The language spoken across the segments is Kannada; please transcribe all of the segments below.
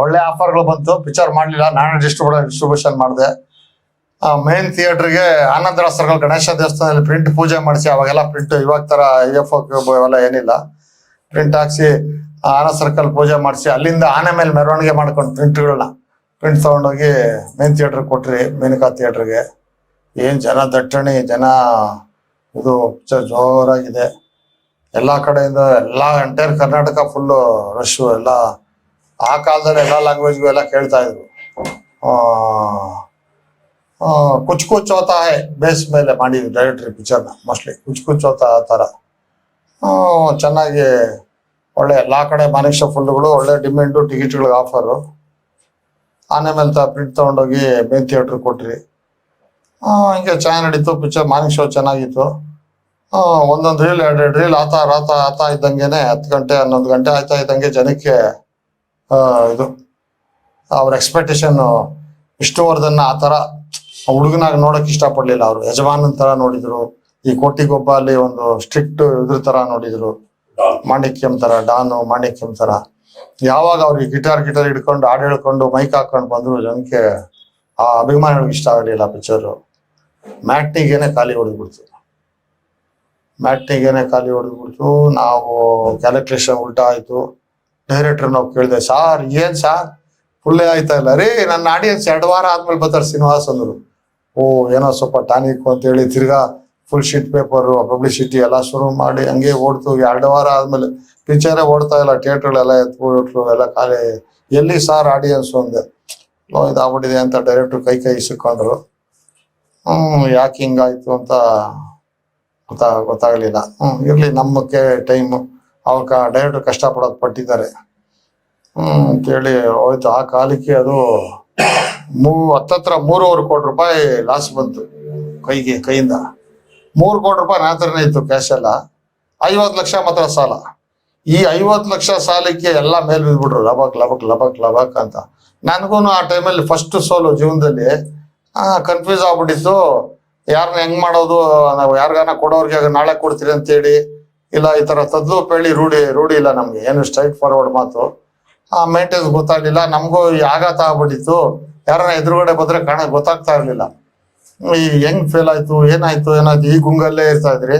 ಒಳ್ಳೆ ಆಫರ್ಗಳು ಬಂತು. ಪಿಕ್ಚರ್ ಮಾಡಲಿಲ್ಲ. ನಾನು ಡಿಸ್ಟ್ರಿಬ್ಯೂಟರ್ ಡಿಸ್ಟ್ರಿಬ್ಯೂಷನ್ ಮಾಡಿದೆ. ಮೇನ್ ಥಿಯೇಟ್ರಿಗೆ ಆನಂದ ಸರ್ಕಲ್ ಗಣೇಶ ದೇವಸ್ಥಾನದಲ್ಲಿ ಪ್ರಿಂಟ್ ಪೂಜೆ ಮಾಡಿಸಿ, ಅವಾಗೆಲ್ಲ ಪ್ರಿಂಟ್ ಇವಾಗ ತರ ಐ ಎಫ್ ಎಲ್ಲ ಏನಿಲ್ಲ. ಪ್ರಿಂಟ್ ಹಾಕ್ಸಿ ಆನಂದ ಸರ್ಕಲ್ ಪೂಜೆ ಮಾಡಿಸಿ, ಅಲ್ಲಿಂದ ಆನೆ ಮೇಲೆ ಮೆರವಣಿಗೆ ಮಾಡ್ಕೊಂಡು ಪ್ರಿಂಟ್ಗಳನ್ನ ಪ್ರಿಂಟ್ ತಗೊಂಡೋಗಿ ಮೇನ್ ಥಿಯೇಟ್ರಿಗೆ ಕೊಟ್ರಿ, ಮೇನಕಾ ಥಿಯೇಟ್ರಿಗೆ ಏನ್ ಜನ ದಟ್ಟಣಿ, ಜನ ಇದು ಪಿಕ್ಚರ್ ಜೋರಾಗಿದೆ. ಎಲ್ಲಾ ಕಡೆಯಿಂದ ಎಲ್ಲಾ ಎಂಟೈರ್ ಕರ್ನಾಟಕ ಫುಲ್ಲು ರಶ್ಶು ಎಲ್ಲ ಆ ಕಾಲದಲ್ಲಿ ಎಲ್ಲ ಲ್ಯಾಂಗ್ವೇಜ್ಗೂ ಎಲ್ಲ ಕೇಳ್ತಾ ಇದ್ರು. ಕುಚ್ ಕುಚ್ ಹೋತಾ ಬೇಸ್ ಮೇಲೆ ಮಾಡಿದ್ರು ಡೈರೆಕ್ಟ್ರಿ ಪಿಕ್ಚರ್ನ ಮೋಸ್ಟ್ಲಿ ಕುಚ್ ಕುಚ್ ಹೋತಾ ಆ ಥರ. ಚೆನ್ನಾಗಿ ಒಳ್ಳೆ ಎಲ್ಲಾ ಕಡೆ ಮಾನಿಕ್ಷ ಫುಲ್ಗಳು ಒಳ್ಳೆ ಡಿಮ್ಯಾಂಡು ಟಿಕೆಟ್ಗಳಿಗೆ ಆಫರು ಆನೆ ಮೇಲೆ ತ ಪ್ರಿಂಟ್ ತೊಗೊಂಡೋಗಿ ಮೇನ್ ಥಿಯೇಟ್ರ್ ಕೊಟ್ರಿ. ಹಿಂಗೆ ಚೆನ್ನಾಗಿ ನಡೀತು ಪಿಕ್ಚರ್ ಮಾರ್ನಿಂಗ್ ಶೋ ಚೆನ್ನಾಗಿತ್ತು. ಒಂದೊಂದು ರೀಲ್ ಎರಡೆರಡು ರೀಲ್ ಆತ ರಾತ ಆತ ಇದ್ದಂಗೆನೆ ಹತ್ತು ಗಂಟೆ, ಹನ್ನೊಂದು ಗಂಟೆ ಆಯ್ತಾ ಇದ್ದಂಗೆ ಜನಕ್ಕೆ ಇದು ಅವ್ರ ಎಕ್ಸ್ಪೆಕ್ಟೇಷನ್ ವಿಷ್ಣುವರ್ಧನ್ ಆ ಥರ ಹುಡುಗನಾಗ ನೋಡಕ್ ಇಷ್ಟಪಡ್ಲಿಲ್ಲ ಅವರು. ಯಜಮಾನನ್ ತರ ನೋಡಿದ್ರು. ಈ ಕೋಟಿಗೊಬ್ಬ ಅಲ್ಲಿ ಒಂದು ಸ್ಟ್ರಿಕ್ಟ್ ಇದ್ರ ತರ ನೋಡಿದ್ರು. ಮಾಣಿಕ್ಯಂ ತರ ಡಾನು, ಮಾಣಿಕ್ಯಂ ತರ ಯಾವಾಗ ಅವ್ರಿಗೆ ಗಿಟಾರ್ ಗಿಟಾರ್ ಹಿಡ್ಕೊಂಡು ಹಾಡು ಹೇಳ್ಕೊಂಡು ಮೈಕ್ ಹಾಕೊಂಡು ಬಂದ್ರು ಜನಕ್ಕೆ ಆ ಅಭಿಮಾನಿಗಳಿಗೆ ಇಷ್ಟ ಆಗಲಿಲ್ಲ ಪಿಕ್ಚರು ಮ್ಯಾಟ್ನಿಗೇನೆ ಖಾಲಿ ಹೊಡೆದ್ಬಿಡ್ತು. ಮ್ಯಾಟ್ನಿಗೇನೆ ಖಾಲಿ ಹೊಡೆದ್ಬಿಡ್ತು. ನಾವು ಕ್ಯಾಲ್ಕುಲೇಷನ್ ಉಲ್ಟಾ ಆಯ್ತು. ಡೈರೆಕ್ಟರ್ ನಾವು ಕೇಳಿದೆ, ಸಾರ್, ಏನ್ ಸಾರ್? ಫುಲ್ಲೇ ಆಯ್ತಾ ಇಲ್ಲ? ರೀ ನನ್ನ ಆಡಿಯನ್ಸ್ ಎರಡು ವಾರ ಆದ್ಮೇಲೆ ಬರ್ತಾರೆ ಶ್ರೀನಿವಾಸ್ ಅಂದ್ರು. ಓ, ಏನೋ ಸ್ವಲ್ಪ ಟಾನಿಕ್ ಅಂತೇಳಿ ತಿರ್ಗಾ ಫುಲ್ ಶೀಟ್ ಪೇಪರ್ ಪಬ್ಲಿಸಿಟಿ ಎಲ್ಲ ಶುರು ಮಾಡಿ ಹಂಗೆ ಓಡ್ತು. ಎರಡು ವಾರ ಆದ್ಮೇಲೆ ಪಿಕ್ಚರೇ ಓಡ್ತಾ ಇಲ್ಲ ಥಿಯೇಟರ್ಗಳೆಲ್ಲ ಎತ್ಬಿಟ್ರು ಎಲ್ಲ ಖಾಲಿ. ಎಲ್ಲಿ ಸಾರ್ ಆಡಿಯನ್ಸ್ ಒಂದೆ ಲೋ, ಇದಾಗ್ಬಿಟ್ಟಿದೆ ಅಂತ ಡೈರೆಕ್ಟರ್ ಕೈ ಕೈ ಇಸ್ಕೊಂಡ್ರು. ಹ್ಮ್, ಯಾಕೆ ಹಿಂಗಾಯ್ತು ಅಂತ ಗೊತ್ತಾ ಗೊತ್ತಾಗ್ಲಿಲ್ಲ. ಹ್ಮ್, ಇರ್ಲಿ ನಮ್ಮಕ್ಕೆ ಟೈಮ್ ಅವಾಗ ಡೈರೆಕ್ಟರ್ ಕಷ್ಟಪಡೋದು ಪಟ್ಟಿದ್ದಾರೆ. ಅಂತೇಳಿ ಹೋಯ್ತು. ಆ ಕಾಲಕ್ಕೆ ಅದು ಮೂ, ಹತ್ತತ್ರ ಮೂರುವರೆ ಕೋಟಿ ರೂಪಾಯಿ ಲಾಸ್ ಬಂತು ಕೈಗೆ, ಕೈಯಿಂದ. ಮೂರು ಕೋಟಿ ರೂಪಾಯಿ ನನ್ನ ಹತ್ರನೇ ಇತ್ತು ಕ್ಯಾಶ್ ಎಲ್ಲ. ಐವತ್ತು ಲಕ್ಷ ಮಾತ್ರ ಸಾಲ. ಈ ಐವತ್ತು ಲಕ್ಷ ಸಾಲಕ್ಕೆ ಎಲ್ಲ ಮೇಲ್ ಬಿದ್ಬಿಟ್ರು ಲಬಕ್ ಲಬಕ್ ಲಬಕ್ ಲಬಕ್ ಅಂತ. ನನಗೂ ಆ ಟೈಮಲ್ಲಿ ಫಸ್ಟ್ ಸೋಲು ಜೀವನದಲ್ಲಿ ಕನ್ಫ್ಯೂಸ್ ಆಗ್ಬಿಟ್ಟಿತ್ತು. ಯಾರನ್ನ ಹೆಂಗ್ ಮಾಡೋದು, ನಾವು ಯಾರಿಗಾನ ಕೊಡೋರ್ಗೆ ನಾಳೆ ಕೊಡ್ತೀರಿ ಅಂತೇಳಿ. ಇಲ್ಲ, ಈ ತರ ತದ್ಲು ಪೇಳಿ ರೂಢಿ ರೂಢಿ ಇಲ್ಲ ನಮ್ಗೆ. ಏನು ಸ್ಟ್ರೈಟ್ ಫಾರ್ವರ್ಡ್ ಮಾತು. ಆ ಮೇಂಟೆನ್ಸ್ ಗೊತ್ತಾಗ್ಲಿಲ್ಲ. ನಮಗೂ ಆಘಾತ ಆಗ್ಬಿಟ್ಟಿತ್ತು. ಯಾರನ್ನ ಎದುರುಗಡೆ ಬಂದ್ರೆ ಕಾಣ, ಗೊತ್ತಾಗ್ತಾ ಇರ್ಲಿಲ್ಲ. ಈ ಹೆಂಗ್ ಫೇಲ್ ಆಯ್ತು, ಏನಾಯ್ತು ಏನಾಯ್ತು, ಈ ಗುಂಗಲ್ಲೇ ಇರ್ತಾ ಇದ್ರಿ.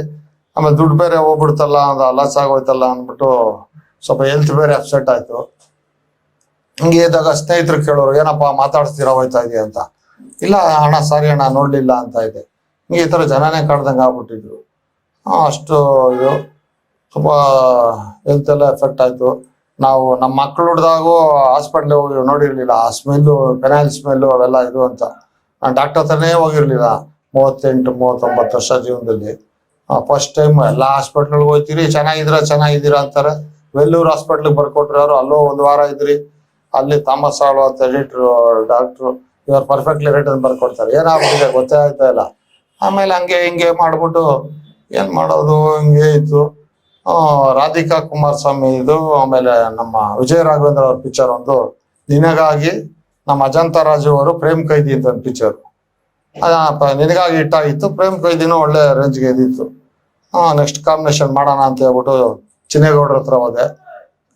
ಆಮೇಲೆ ದುಡ್ಡು ಬೇರೆ ಹೋಗ್ಬಿಡ್ತಲ್ಲ ಅಂತ ಲಾಸ್ ಆಗೋಯ್ತಲ್ಲ ಅಂದ್ಬಿಟ್ಟು ಸ್ವಲ್ಪ ಹೆಲ್ತ್ ಬೇರೆ ಅಪ್ಸೆಟ್ ಆಯ್ತು. ಹಿಂಗೆ ಇದ್ದಾಗ ಸ್ನೇಹಿತರು ಕೇಳೋರು, ಏನಪ್ಪ ಮಾತಾಡ್ತೀರಾ ಹೋಯ್ತಾ ಇದೆಯಾ? ಅಂತ. ಇಲ್ಲ, ಅಣ್ಣ ಸಾರಿ ಅಣ್ಣ, ನೋಡ್ಲಿಲ್ಲ, ಅಂತ ಇದೆ. ಹಿಂಗೆ ಈ ತರ ಜನನೇ ಕಾಡ್ದಂಗೆ ಆಗ್ಬಿಟ್ಟಿದ್ರು. ಅಷ್ಟು ಇದು. ಸ್ವಲ್ಪ ಹೆಲ್ತ್ ಎಲ್ಲ ಎಫೆಕ್ಟ್ ಆಯ್ತು. ನಾವು ನಮ್ಮ ಮಕ್ಕಳು ಹುಡ್ದಾಗೂ ಹಾಸ್ಪಿಟ್ಲ್ ಹೋಗಿ ನೋಡಿರ್ಲಿಲ್ಲ. ಆ ಸ್ಮೆಲ್ಲು ಫೆನೈಲ್ ಸ್ಮೆಲ್ಲು ಅವೆಲ್ಲ ಇದು ಅಂತ. ನಾನು ಡಾಕ್ಟರ್ ಹತ್ರನೇ ಹೋಗಿರ್ಲಿಲ್ಲ. ಮೂವತ್ತೆಂಟು, ಮೂವತ್ತೊಂಬತ್ತು ವರ್ಷ ಜೀವನದಲ್ಲಿ. ಫಸ್ಟ್ ಟೈಮ್ ಎಲ್ಲ ಹಾಸ್ಪಿಟ್ಲ್ಗೆ ಹೋಗ್ತೀರಿ, ಚೆನ್ನಾಗಿದ್ದೀರಾ ಚೆನ್ನಾಗಿದ್ದೀರಾ ಅಂತಾರೆ. ವೆಲ್ಲೂರ್ ಹಾಸ್ಪಿಟ್ಲಿಗೆ ಬರ್ಕೊಟ್ರು ಅವರು ಅಲ್ಲೋ ಒಂದು ವಾರ ಇದ್ರಿ. ಅಲ್ಲಿ ತಾಮಸ್ ಆಳು ಅಂತ ಎಡಿಟ್ರು ಡಾಕ್ಟ್ರು ಇವ್ರು ಪರ್ಫೆಕ್ಟ್ಲಿ ರೇಟ್ ಅಂತ ಬರ್ಕೊಡ್ತಾರೆ. ಏನಾಗ್ಬಿಟ್ಟಿದೆ ಗೊತ್ತೇ ಆಯ್ತಾ ಇಲ್ಲ. ಆಮೇಲೆ ಹಂಗೆ ಹಿಂಗೆ ಮಾಡ್ಬಿಟ್ಟು ಏನ್ ಮಾಡೋದು? ಹಿಂಗೆ ಇತ್ತು. ರಾಧಿಕಾ ಕುಮಾರಸ್ವಾಮಿ ಇದು, ಆಮೇಲೆ ನಮ್ಮ ವಿಜಯ ರಾಘವೇಂದ್ರ ಅವ್ರ ಪಿಕ್ಚರ್ ಒಂದು. ನಿನಗಾಗಿ ನಮ್ಮ ಅಜಂತ ರಾಜು ಅವರು ಪ್ರೇಮ್ ಕೈದಿ ಅಂತ ಒಂದು ಪಿಕ್ಚರ್ ನಿನಗಾಗಿ ಹಿಟ್ಟಾಗಿತ್ತು ಪ್ರೇಮ್ ಕೈದಿನೂ ಒಳ್ಳೆ ರೇಂಜ್ಗೆ ಇದ್ದಿತ್ತು. ನೆಕ್ಸ್ಟ್ ಕಾಂಬಿನೇಷನ್ ಮಾಡೋಣ ಅಂತ ಹೇಳ್ಬಿಟ್ಟು ಚಿನ್ನೇಗೌಡ್ರ ಹತ್ರ ಹೋದೆ.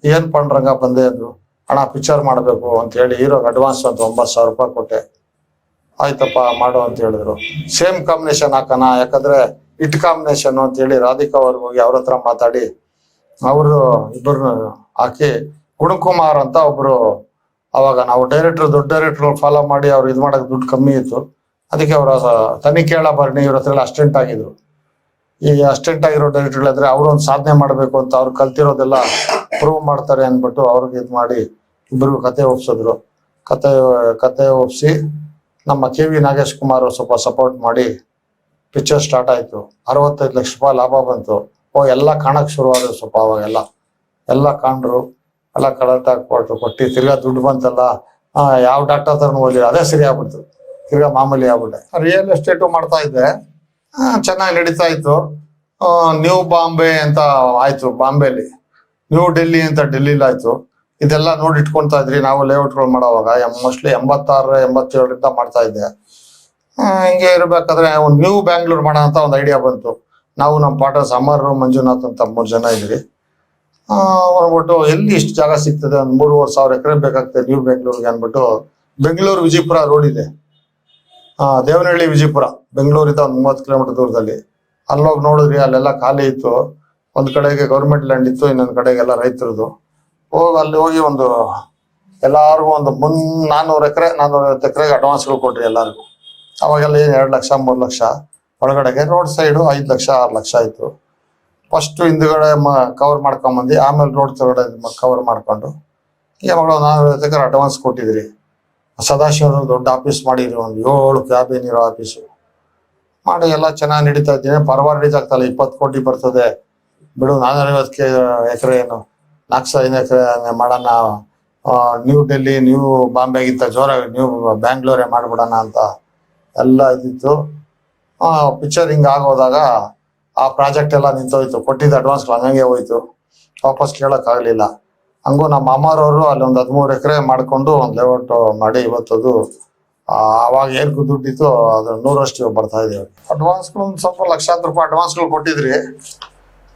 ಏನ್ ಪಂಡ್ರಂಗ ಬಂದೆ ಅಂದ್ರು. ಅಣ್ಣ ಪಿಕ್ಚರ್ ಮಾಡಬೇಕು ಅಂತ ಹೇಳಿ ಹೀರೋಗೆ ಅಡ್ವಾನ್ಸ್ ಅಂತ ಒಂಬತ್ತು ಸಾವಿರ ರೂಪಾಯಿ ಕೊಟ್ಟೆ. ಆಯ್ತಪ್ಪ, ಮಾಡು ಅಂತ ಹೇಳಿದ್ರು. ಸೇಮ್ ಕಾಂಬಿನೇಷನ್ ಹಾಕೋಣ, ಯಾಕಂದ್ರೆ ಇಟ್ ಕಾಂಬಿನೇಷನ್ ಅಂತ ಹೇಳಿ ರಾಧಿಕಾ ಅವ್ರಿಗೆ ಹೋಗಿ ಅವ್ರ ಹತ್ರ ಮಾತಾಡಿ, ಅವರು ಇಬ್ಬರು ಹಾಕಿ ಗುಣಕುಮಾರ್ ಅಂತ ಒಬ್ರು ಅವಾಗ ನಾವು ಡೈರೆಕ್ಟರ್ ದೊಡ್ಡ ಡೈರೆಕ್ಟರ್ ಫಾಲೋ ಮಾಡಿ ಅವ್ರು ಇದು ಮಾಡಕ್ ದುಡ್ಡು ಕಮ್ಮಿ ಇತ್ತು. ಅದಕ್ಕೆ ಅವರ ತನಿಖೆಳ ಬರ್ಣಿ ಇವ್ರ ಹತ್ರ ಅಸ್ಟೆಂಟ್ ಆಗಿದ್ರು. ಈ ಅಸ್ಟೆಂಟ್ ಆಗಿರೋ ಡೈರೆಕ್ಟರ್ ಆದ್ರೆ ಅವ್ರು ಒಂದು ಸಾಧನೆ ಮಾಡಬೇಕು ಅಂತ ಅವ್ರು ಕಲ್ತಿರೋದೆಲ್ಲ ಪ್ರೂವ್ ಮಾಡ್ತಾರೆ ಅಂದ್ಬಿಟ್ಟು ಅವ್ರಿಗೆ ಇದು ಮಾಡಿ ಇಬ್ರಿಗೂ ಕತೆ ಒಪ್ಸಿದ್ರು. ಕತೆ ಕತೆ ಒಪ್ಸಿ ನಮ್ಮ ಕೆ ವಿ ನಾಗೇಶ್ ಕುಮಾರ್ ಸ್ವಲ್ಪ ಸಪೋರ್ಟ್ ಮಾಡಿ ಪಿಕ್ಚರ್ ಸ್ಟಾರ್ಟ್ ಆಯಿತು. ಅರವತ್ತೈದು ಲಕ್ಷ ರೂಪಾಯಿ ಲಾಭ ಬಂತು. ಓ, ಎಲ್ಲ ಕಾಣಕ್ಕೆ ಶುರು ಆದ್ರು ಸ್ವಲ್ಪ ಅವಾಗೆಲ್ಲ. ಎಲ್ಲ ಕಾಣ್ರು. ಎಲ್ಲ ಆಗಿ ಕೊಟ್ಟು ಕೊಟ್ಟು ತಿರ್ಗಾ ದುಡ್ಡು ಬಂತಲ್ಲ. ಯಾವ ಡಾಕ್ಟರ್ ಹತ್ರ ಹೋಗಿ ಅದೇ ಸರಿ ಆಗ್ಬಿಡ್ತು. ತಿರ್ಗಾ ಮಾಮೂಲಿ ಆಗ್ಬಿಟ್ಟೆ. ರಿಯಲ್ ಎಸ್ಟೇಟು ಮಾಡ್ತಾ ಇದ್ದೆ. ಚೆನ್ನಾಗಿ ನಡೀತಾ ಇತ್ತು. ನ್ಯೂ ಬಾಂಬೆ ಅಂತ ಆಯ್ತು. ಬಾಂಬೆಲಿ ನ್ಯೂ ಡೆಲ್ಲಿ ಅಂತ ಡೆಲ್ಲಿಲಿ ಆಯ್ತು. ಇದೆಲ್ಲ ನೋಡಿ ಇಟ್ಕೊಳ್ತಾ ಇದ್ರಿ. ನಾವು ಲೇಔಟ್ಗಳು ಮಾಡೋವಾಗ ಮೋಸ್ಟ್ಲಿ ಎಂಬತ್ತಾರು ಎಂಬತ್ತೇಳರಿಂದ ಮಾಡ್ತಾ ಇದ್ದೆ. ಹಿಂಗೆ ಇರ್ಬೇಕಾದ್ರೆ ಒಂದು ನ್ಯೂ ಬ್ಯಾಂಗ್ಳೂರ್ ಮಾಡೋ ಅಂತ ಒಂದು ಐಡಿಯಾ ಬಂತು. ನಾವು ನಮ್ಮ ಪಾಠ ಅಮರ್ ಮಂಜುನಾಥ್ ಅಂತ ಮೂರು ಜನ ಇದ್ರಿ ಅಂದ್ಬಿಟ್ಟು ಎಲ್ಲಿ ಇಷ್ಟು ಜಾಗ ಸಿಗ್ತದೆ? ಒಂದು ಮೂರುವರೆ ಸಾವಿರ ಎಕರೆ ಬೇಕಾಗ್ತದೆ ನ್ಯೂ ಬೆಂಗಳೂರಿಗೆ ಅಂದ್ಬಿಟ್ಟು ಬೆಂಗಳೂರು ವಿಜಯಪುರ ರೋಡ್ ಇದೆ. ದೇವನಹಳ್ಳಿ ವಿಜಯಪುರ, ಬೆಂಗಳೂರಿಂದ ಒಂದು ಮೂವತ್ತು ಕಿಲೋಮೀಟರ್ ದೂರದಲ್ಲಿ. ಅಲ್ಲೋಗಿ ನೋಡಿದ್ರಿ ಅಲ್ಲೆಲ್ಲ ಖಾಲಿ ಇತ್ತು. ಒಂದು ಕಡೆಗೆ ಗೌರ್ಮೆಂಟ್ ಲ್ಯಾಂಡ್ ಇತ್ತು, ಇನ್ನೊಂದ್ ಕಡೆಗೆಲ್ಲ ರೈತರದು. ಹೋಗಿ ಅಲ್ಲಿ ಹೋಗಿ ಒಂದು ಎಲ್ಲಾರ್ಗು ಒಂದು ಮುನ್ ನಾನ್ನೂರು ಎಕರೆ ನಾನ್ನೂರೈವತ್ತು ಎಕರೆಗೆ ಅಡ್ವಾನ್ಸ್ಗಳು ಕೊಟ್ರಿ ಎಲ್ಲಾರ್ಗು. ಅವಾಗೆಲ್ಲ ಏನು ಎರಡು ಲಕ್ಷ, ಮೂರು ಲಕ್ಷ. ಒಳಗಡೆಗೆ ರೋಡ್ ಸೈಡು ಐದು ಲಕ್ಷ, ಆರು ಲಕ್ಷ ಆಯ್ತು. ಫಸ್ಟ್ ಮ ಕವರ್ ಮಾಡ್ಕೊಂಬಂದು ಆಮೇಲೆ ರೋಡ್ ತಗಡೆ ಕವರ್ ಮಾಡ್ಕೊಂಡು. ಯಾವಾಗಲೂ ನಾನು ಅಡ್ವಾನ್ಸ್ ಕೊಟ್ಟಿದ್ರಿ ಸದಾಶಿವರು ದೊಡ್ಡ ಆಫೀಸ್ ಮಾಡಿದ್ರಿ. ಒಂದು ಏಳು ಕ್ಯಾಬಿನ್ ಇರೋ ಆಫೀಸು ಮಾಡಿ ಎಲ್ಲ ಚೆನ್ನಾಗಿ ನಡೀತಾ ಇದ್ದೀನಿ ಪರವಾರ ಆಗ್ತಲ್ಲ ಇಪ್ಪತ್ತು ಕೋಟಿ ಬರ್ತದೆ. ಬಿಡು ನಾನೂರೈವತ್ತು ಕೆ, ಎಕರೆ ಏನು? ನಾಲ್ಕು ಸಾವಿರ ಎಕರೆ ಮಾಡೋಣ? ನ್ಯೂ ಡೆಲ್ಲಿ ನ್ಯೂ ಬಾಂಬೆಗಿಂತ ಜೋರಾಗಿ ನ್ಯೂ ಬ್ಯಾಂಗ್ಳೂರೇ ಮಾಡಿಬಿಡೋಣ ಅಂತ. ಎಲ್ಲ ಇದ್ದಿತ್ತು. ಪಿಕ್ಚರ್ ಹಿಂಗೆ ಆಗೋದಾಗ ಆ ಪ್ರಾಜೆಕ್ಟ್ ಎಲ್ಲ ನಿಂತೋಯ್ತು. ಕೊಟ್ಟಿದ್ದ ಅಡ್ವಾನ್ಸ್ ಹಂಗಂಗೆ ಹೋಯ್ತು. ವಾಪಸ್ ಕೇಳೋಕ್ಕಾಗಲಿಲ್ಲ. ಹಂಗೂ ನಮ್ಮ ಮಾಮಾರವರು ಅಲ್ಲಿ ಒಂದು ಹದಿಮೂರು ಎಕರೆ ಮಾಡ್ಕೊಂಡು ಒಂದು ಲೇಔಟ್ ಮಾಡಿ ಇವತ್ತದು ಅವಾಗ ಏನ್ ದುಡ್ಡಿತ್ತು, ಅದು ನೂರಷ್ಟು ಬರ್ತಾ ಇದ್ದೀವಿ ಅಡ್ವಾನ್ಸ್ಗಳು ಒಂದು ಸ್ವಲ್ಪ ಲಕ್ಷಾಂತರ ರೂಪಾಯಿ ಅಡ್ವಾನ್ಸ್ಗಳು ಕೊಟ್ಟಿದ್ರಿ.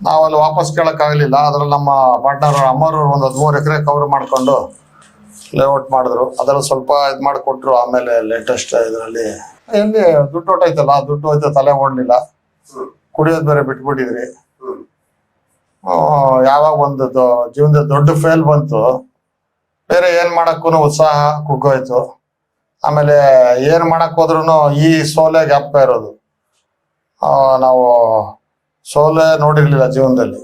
ನಾವು ಅಲ್ಲಿ ವಾಪಸ್ ಕೇಳೋಕ್ಕಾಗಲಿಲ್ಲ. ಅದ್ರಲ್ಲಿ ನಮ್ಮ ಪಾರ್ಟ್ನರ್ ಅಮ್ಮರವ್ರು ಒಂದು ಹದಿಮೂರು ಎಕರೆ ಕವರ್ ಮಾಡ್ಕೊಂಡು ಲೇಔಟ್ ಮಾಡಿದ್ರು. ಅದ್ರಲ್ಲಿ ಸ್ವಲ್ಪ ಇದು ಮಾಡಿಕೊಟ್ರು ಆಮೇಲೆ ಲೇಟೆಸ್ಟ್ ಇದರಲ್ಲಿ. ಎಲ್ಲಿ ದುಡ್ಡು ಹೊಟ್ಟೈತಲ್ಲ ದುಡ್ಡು ಹೋಯ್ತು, ತಲೆ ಓಡ್ಲಿಲ್ಲ. ಕುಡಿಯೋದ್ ಬೇರೆ ಬಿಟ್ಬಿಟ್ಟಿದ್ರಿ. ಯಾವಾಗ ಒಂದು ಜೀವನದ ದೊಡ್ಡ ಫೇಲ್ ಬಂತು. ಬೇರೆ ಏನ್ ಮಾಡಕ್ಕೂ ಉತ್ಸಾಹ ಕುಗ್ಗೋಯ್ತು. ಆಮೇಲೆ ಏನ್ ಮಾಡಕ್ ಹೋದ್ರು ಈ ಸೋಲೆ ಜ್ಞಾಪಕ ಇರೋದು. ನಾವು ಸೋಲೆ ನೋಡಿರ್ಲಿಲ್ಲ ಜೀವನದಲ್ಲಿ.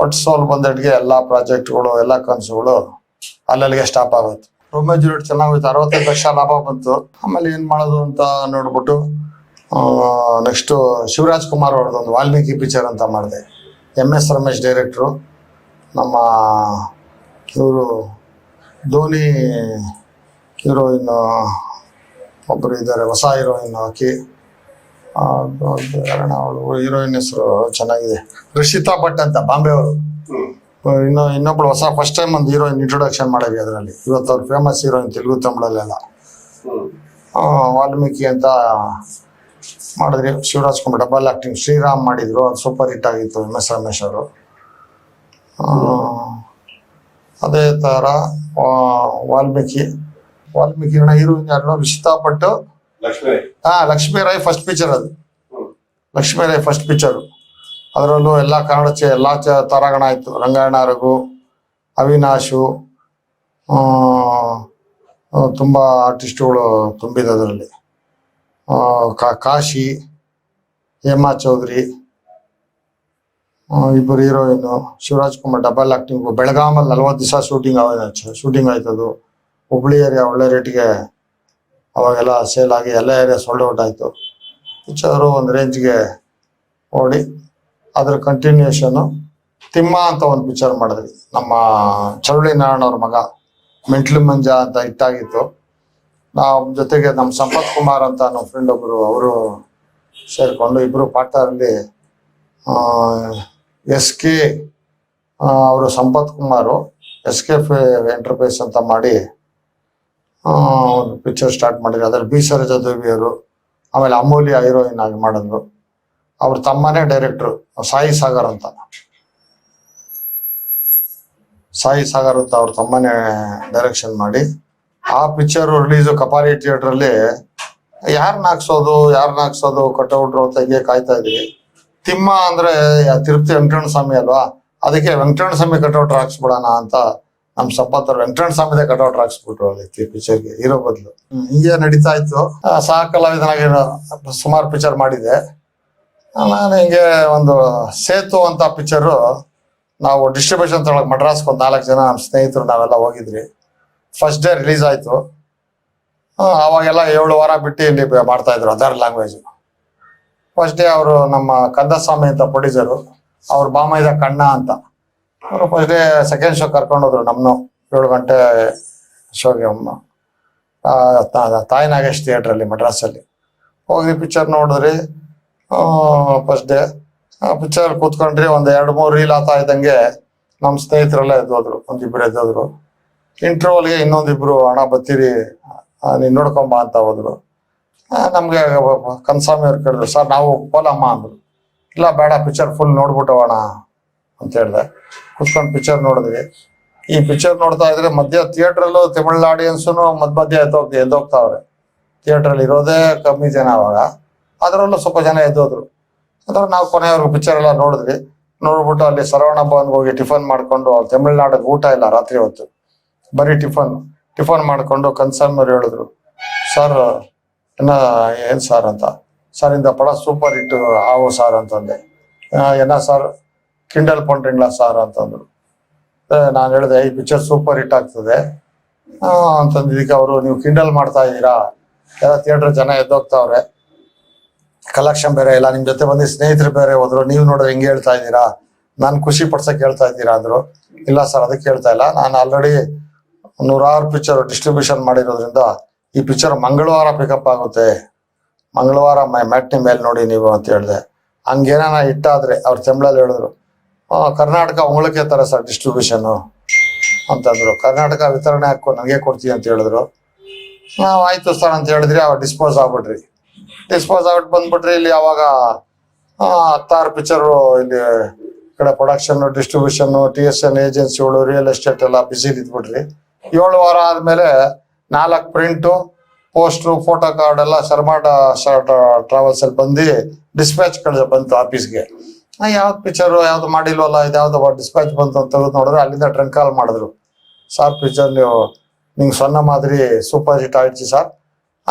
ಒಟ್ಟು ಸೋಲ್ ಬಂದಡ್ಗೆ ಎಲ್ಲಾ ಪ್ರಾಜೆಕ್ಟ್ಗಳು ಎಲ್ಲಾ ಕನಸುಗಳು ಅಲ್ಲಲ್ಲಿಗೆ ಸ್ಟಾಪ್ ಆಗೋಯ್ತು. ರೂಮ್ ರೇಟ್ ಚೆನ್ನಾಗೋಯ್ತು ಅರವತ್ತೈದು ಲಕ್ಷ ಲಾಭ ಬಂತು. ಆಮೇಲೆ ಏನು ಮಾಡೋದು ಅಂತ ನೋಡ್ಬಿಟ್ಟು ನೆಕ್ಸ್ಟ್ ಶಿವರಾಜ್ ಕುಮಾರ್ ಅವ್ರದ್ದು ಒಂದು ವಾಲ್ಮೀಕಿ ಪಿಕ್ಚರ್ ಅಂತ ಮಾಡಿದೆ. ಎಂ ಎಸ್ ರಮೇಶ್ ಡೈರೆಕ್ಟ್ರು ನಮ್ಮ ಇವರು ಧೋನಿ ಹೀರೋಯಿನ್ ಒಬ್ಬರು ಇದ್ದಾರೆ, ಹೊಸ ಹೀರೋಯಿನ್ ಹಾಕಿ. ಅವಳು? ಹೀರೋಯಿನ್ ಹೆಸರು ಚೆನ್ನಾಗಿದೆ. ರಿಷಿತಾ ಭಟ್ ಅಂತ ಬಾಂಬೆ ಅವರು ಇನ್ನು ಇನ್ನೊಬ್ಳು ಹೊಸ ಫಸ್ಟ್ ಟೈಮ್ ಒಂದು ಹೀರೋಯಿನ್ ಇಂಟ್ರೊಡಕ್ಷನ್ ಮಾಡಿದ್ವಿ ಅದರಲ್ಲಿ. ಇವತ್ತು ಅವ್ರು ಫೇಮಸ್ ಹೀರೋಯಿನ್ ತೆಲುಗು ತಮಿಳಲ್ಲೆಲ್ಲ. ವಾಲ್ಮೀಕಿ ಅಂತ ಮಾಡಿದ್ರಿ ಶಿವರಾಜ್ ಕುಮಾರ್ ಡಬಲ್ ಆ್ಯಕ್ಟಿಂಗ್ ಶ್ರೀರಾಮ್ ಮಾಡಿದ್ರು. ಅದು ಸೂಪರ್ ಹಿಟ್ ಆಗಿತ್ತು ಎಂ ಎಸ್ ರಮೇಶ್ ಅವರು. ಅದೇ ಥರ ವಾಲ್ಮೀಕಿ. ವಾಲ್ಮೀಕಿ ಹೀರೋಯಿನ್ ಯಾರು ಲಕ್ಷ್ಮೀ ಹಾ ಲಕ್ಷ್ಮೀ ರಾಯ್ ಫಸ್ಟ್ ಪಿಕ್ಚರ್ ಅದು. ಲಕ್ಷ್ಮೀ ರಾಯ್ ಫಸ್ಟ್ ಪಿಕ್ಚರ್ ಅದರಲ್ಲೂ ಎಲ್ಲ ಕನ್ನಡ ಚ ಎಲ್ಲ ಚ ತಾರಾಗಣ ಆಯಿತು. ರಂಗಾಯಣ, ರಘು, ಅವಿನಾಶು ತುಂಬ ಆರ್ಟಿಸ್ಟ್ಗಳು ತುಂಬಿದೆ ಅದರಲ್ಲಿ. ಕಾ- ಕಾಶಿ, ಹೇಮಾ ಚೌಧರಿ ಇಬ್ಬರು heroine, Shivraj Kumar double acting ಬೆಳಗಾಮಲ್ಲಿ ನಲ್ವತ್ತು ದಿವಸ ಶೂಟಿಂಗ್ ಶೂಟಿಂಗ್ ಆಯ್ತದು ಹುಬ್ಳಿ ಏರಿಯಾ ಒಳ್ಳೆ ರೇಟ್ಗೆ ಅವಾಗೆಲ್ಲ ಸೇಲ್ ಆಗಿ ಎಲ್ಲ ಏರಿಯಾ ಸೋಲ್ಡ್ ಔಟ್ ಆಯಿತು. ಪಿಕ್ಚರು ಒಂದು ರೇಂಜ್ಗೆ ಓಡಿ ಅದ್ರ ಕಂಟಿನ್ಯೂಷನ್ ತಿಮ್ಮ ಅಂತ ಒಂದು ಪಿಕ್ಚರ್ ಮಾಡಿದ್ವಿ. ನಮ್ಮ ಚೌಳಿ ನಾರಾಯಣ ಅವ್ರ ಮಗ, ಮೆಂಟ್ಲು ಮಂಜ ಅಂತ ಹಿಟ್ಟಾಗಿತ್ತು ನಾವು ಜೊತೆಗೆ ನಮ್ಮ ಸಂಪತ್ ಕುಮಾರ್ ಅಂತ ನಮ್ಮ ಫ್ರೆಂಡ್ ಒಬ್ಬರು ಅವರು ಸೇರಿಕೊಂಡು ಇಬ್ರು ಪಾರ್ಟ್ನರಲ್ಲಿ ಎಸ್ ಕೆ ಅವರು Sampath Kumar S K enterprise ಅಂತ ಮಾಡಿ ಒಂದು ಪಿಕ್ಚರ್ ಸ್ಟಾರ್ಟ್ ಮಾಡಿದ್ರು. ಅದರಲ್ಲಿ ಬಿ. ಸರೋಜಾ ದೇವಿಯವರು ಆಮೇಲೆ ಅಮೂಲ್ಯ ಹೀರೋಯಿನ್ ಆಗಿ ಮಾಡಿದ್ರು. ಅವ್ರ ತಮ್ಮನೇ ಡೈರೆಕ್ಟ್ರು ಸಾಯಿ ಸಾಗರ್ ಅಂತ. ಸಾಯಿ ಸಾಗರ್ ಅಂತ ಅವ್ರ ತಮ್ಮನೇ ಡೈರೆಕ್ಷನ್ ಮಾಡಿ, ಆ ಪಿಕ್ಚರ್ ರಿಲೀಸು ಕಪಾಲಿ ಥಿಯೇಟರ್ ಅಲ್ಲಿ ಯಾರನ್ನ ಹಾಕ್ಸೋದು ಯಾರನ್ನ ಹಾಕ್ಸೋದು ಕಟೌಟ್ರು ಅಂತ ಹಿಂಗೆ ಕಾಯ್ತಾ ಇದ್ವಿ. ತಿಮ್ಮ ಅಂದ್ರೆ ತಿರುಪ್ತಿ ವೆಂಕಟರಮಣ ಸ್ವಾಮಿ ಅಲ್ವಾ? ಅದಕ್ಕೆ ವೆಂಕಟರಣ ಸ್ವಾಮಿ ಕಟೌಟ್ರ್ ಹಾಕ್ಸ್ಬಿಡೋಣ ಅಂತ ನಮ್ ಸಂಪತ್ತರು ವೆಂಕಟರಣ ಸ್ವಾಮಿದೆ ಕಟೌಟ್ರ್ ಹಾಕ್ಸ್ಬಿಟ್ರು ಅದಕ್ಕೆ ಪಿಕ್ಚರ್ಗೆ ಇರೋ ಬದಲು. ಹಿಂಗೆ ನಡೀತಾ ಇತ್ತು. ಸಹ ಕಲಾವಿದನಾಗಿ ಸುಮಾರು ಪಿಕ್ಚರ್ ಮಾಡಿದೆ ನಾನು ಹಿಂಗೆ ಒಂದು ಸೇತು ಅಂತ ಪಿಕ್ಚರು ನಾವು ಡಿಸ್ಟ್ರಿಬ್ಯೂಷನ್ ತೊಗೊಳಕ್ ಮಡ್ರಾಸ್ಗೆ ಒಂದು ನಾಲ್ಕು ಜನ ನಮ್ಮ ಸ್ನೇಹಿತರು ನಾವೆಲ್ಲ ಹೋಗಿದ್ರಿ ಫಸ್ಟ್ ಡೇ ರಿಲೀಸ್ ಆಯಿತು. ಆವಾಗೆಲ್ಲ ಏಳು ವಾರ ಬಿಟ್ಟು ಇಲ್ಲಿ ಮಾಡ್ತಾಯಿದ್ರು ಅದರ್ ಲ್ಯಾಂಗ್ವೇಜ್ ಫಸ್ಟ್ ಡೇ ಅವರು ನಮ್ಮ ಕಂದಸ್ವಾಮಿ ಅಂತ ಪ್ರೊಡ್ಯೂಸರು ಅವ್ರ ಬಾಮೈದ ಕಣ್ಣ ಅಂತ. ಅವರು ಫಸ್ಟ್ ಡೇ ಸೆಕೆಂಡ್ ಶೋ ಕರ್ಕೊಂಡು ಹೋದ್ರು ನಮ್ಮನ್ನು ಏಳು ಗಂಟೆ ಶೋಗೆ ತಾಯಿ ನಾಗೇಶ್ ಥಿಯೇಟ್ರಲ್ಲಿ ಮಡ್ರಾಸಲ್ಲಿ ಹೋಗಿ ಪಿಕ್ಚರ್ ನೋಡಿದ್ರಿ. ಫಸ್ಟ್ ಡೇ ಪಿಕ್ಚರ್ ಕೂತ್ಕೊಂಡ್ರಿ ಒಂದ್ ಎರಡು ಮೂರು ರೀಲ್ ಆತಾ ಇದ್ದಂಗೆ ನಮ್ಮ ಸ್ನೇಹಿತರೆಲ್ಲ ಎದ್ದೋದ್ರು, ಒಂದಿಬ್ರು ಎದ್ದೋದ್ರು. ಇಂಟ್ರೋಲ್ಗೆ ಇನ್ನೊಂದಿಬ್ರು ಹಣ ಬತ್ತೀರಿ ನೀನ್ ನೋಡ್ಕೊಂಬ ಅಂತ ಹೋದ್ರು. ನಮಗೆ ಕನ್ಸಾಮಿ ಅವ್ರು ಕೇಳಿದ್ರು, ಸರ್, ನಾವು ಪೋಲಮ್ಮ ಅಂದ್ರು. ಇಲ್ಲ, ಬೇಡ ಪಿಕ್ಚರ್ ಫುಲ್ ನೋಡ್ಬಿಟ್ಟು ಅಣ್ಣ ಅಂತ ಹೇಳ್ದೆ. ಕುತ್ಕೊಂಡು ಪಿಕ್ಚರ್ ನೋಡಿದ್ವಿ. ಈ ಪಿಕ್ಚರ್ ನೋಡ್ತಾ ಇದ್ರೆ ಮಧ್ಯ ಥಿಯೇಟ್ರಲ್ಲೂ ತಮಿಳ್ ಆಡಿಯನ್ಸು ಮಧ್ಯ ಮಧ್ಯ ಎದ್ದೋಗ್ತಿ ಎದ್ದೋಗ್ತಾವ್ರೆ. ಥಿಯೇಟ್ರಲ್ಲಿ ಇರೋದೇ ಕಮ್ಮಿ ಜನ ಅವಾಗ. ಅದರಲ್ಲೂ ಸ್ವಲ್ಪ ಜನ ಎದ್ದೋದ್ರು. ಅದರ ನಾವು ಕೊನೆಯವ್ರಿಗೆ ಪಿಕ್ಚರ್ ಎಲ್ಲ ನೋಡಿದ್ವಿ. ನೋಡ್ಬಿಟ್ಟು ಅಲ್ಲಿ ಸರವಣ ಹೋಗಿ ಟಿಫನ್ ಮಾಡ್ಕೊಂಡು ಅಲ್ಲಿ ತಮಿಳ್ನಾಡಿಗೆ ಊಟ ಇಲ್ಲ ರಾತ್ರಿ ಹೊತ್ತು. ಬರೀ ಟಿಫನ್. ಟಿಫನ್ ಮಾಡ್ಕೊಂಡು ಕನ್ಸರ್ನವ್ರು ಹೇಳಿದ್ರು ಸರ್ ಇನ್ನ ಏನ್ ಸರ್ ಅಂತ? ಸರ್ ಇಂದ ಪಡ ಸೂಪರ್ ಹಿಟ್ ಆವು ಸಾರ್ ಅಂತಂದೆ. "ಆ, ಏನ ಸರ್ ಕಿಂಡಲ್ ಪೌಂಡ್ರಿಂಗ್ಲಾ ಸಾರ್ ಅಂತಂದ್ರು. ನಾನು ಹೇಳಿದೆ ಈ ಪಿಕ್ಚರ್ ಸೂಪರ್ ಹಿಟ್ ಆಗ್ತದೆ. ಅಂತಂದಿದ್ದಕ್ಕೆ ಅವರು ನೀವು ಕಿಂಡಲ್ ಮಾಡ್ತಾ ಇದ್ದೀರಾ? ಎಲ್ಲ ಥಿಯೇಟರ್ ಜನ ಎದ್ದೋಗ್ತಾವ್ರೆ. ಕಲೆಕ್ಷನ್ ಬೇರೆ ಇಲ್ಲ, ನಿಮ್ ಜೊತೆ ಬಂದು ಸ್ನೇಹಿತರು ಬೇರೆ ಹೋದ್ರು, ನೀವು ನೋಡಿದ್ರೆ ಹಿಂಗೆ ಹೇಳ್ತಾ ಇದ್ದೀರಾ? ನಾನು ಖುಷಿ ಪಡ್ಸಕ್ ಹೇಳ್ತಾ ಇದ್ದೀರಾ ಅಂದ್ರು. ಇಲ್ಲ ಸರ್, ಅದಕ್ಕೆ ಹೇಳ್ತಾ ಇಲ್ಲ. ನಾನು ಆಲ್ರೆಡಿ ನೂರಾರು ಪಿಕ್ಚರ್ ಡಿಸ್ಟ್ರಿಬ್ಯೂಷನ್ ಮಾಡಿರೋದ್ರಿಂದ ಈ ಪಿಕ್ಚರ್ ಮಂಗಳವಾರ ಪಿಕಪ್ ಆಗುತ್ತೆ. ಮಂಗಳವಾರ ಮ್ಯಾಟ್ನಿ ಮೇಲೆ ನೋಡಿ ನೀವು ಅಂತ ಹೇಳಿದೆ. ಹಂಗೇನಾನ ಇಟ್ಟಾದ್ರೆ ಅವ್ರು ತಮಿಳಲ್ಲಿ ಹೇಳಿದ್ರು ಕರ್ನಾಟಕ ಉಂಗಳಕ್ಕೆ ತರ ಸರ್ ಡಿಸ್ಟ್ರಿಬ್ಯೂಷನ್ ಅಂತಂದ್ರು. ಕರ್ನಾಟಕ ವಿತರಣೆ ಹಾಕೋ, ನನಗೆ ಕೊಡ್ತೀವಿ ಅಂತ ಹೇಳಿದ್ರು. ನಾವು ಆಯ್ತು ಸರ್, ಅಂತ ಹೇಳಿದ್ರಿ ಅವ್ರು ಡಿಸ್ಪೋಸ್ ಆಗ್ಬಿಟ್ರಿ. ಡಿಸ್ಪೋಸ್ ಆಗ್ಬಿಟ್ಟು ಬಂದ್ಬಿಟ್ರಿ ಇಲ್ಲಿ ಯಾವಾಗ ಹತ್ತಾರು ಪಿಕ್ಚರು ಇಲ್ಲಿ ಕಡೆ production distribution T S N ಏಜೆನ್ಸಿಗಳು ರಿಯಲ್ ಎಸ್ಟೇಟ್ ಎಲ್ಲ ಬಿಸಿ ಇದ್ಬಿಟ್ರಿ. ಏಳು ವಾರ ಆದ್ಮೇಲೆ ನಾಲ್ಕು ಪ್ರಿಂಟು ಪೋಸ್ಟ್ರು ಫೋಟೋ ಕಾರ್ಡ್ ಎಲ್ಲ ಶರ್ಮಾಟ ಟ್ರಾವೆಲ್ಸ್ ಅಲ್ಲಿ ಬಂದು ಡಿಸ್ಪ್ಯಾಚ್ ಕಳ್ಸ ಬಂತು ಆಫೀಸ್ಗೆ ಯಾವ್ದು ಪಿಕ್ಚರು ಯಾವ್ದು ಮಾಡಿಲ್ವಲ್ಲ, ಇದು ಯಾವ್ದು ಡಿಸ್ಪ್ಯಾಚ್ ಬಂತು ಅಂತ ನೋಡಿದ್ರೆ ಅಲ್ಲಿಂದ ಟ್ರಂಕ್ ಕಾಲ್ ಮಾಡಿದ್ರು. ಸಾರ್ ಪಿಕ್ಚರ್ ನೀವು, ನಿಂಗೆ ಸೊನ್ನ ಮಾದರಿ ಸೂಪರ್ ಹಿಟ್ ಆಯ್ತು ಸರ್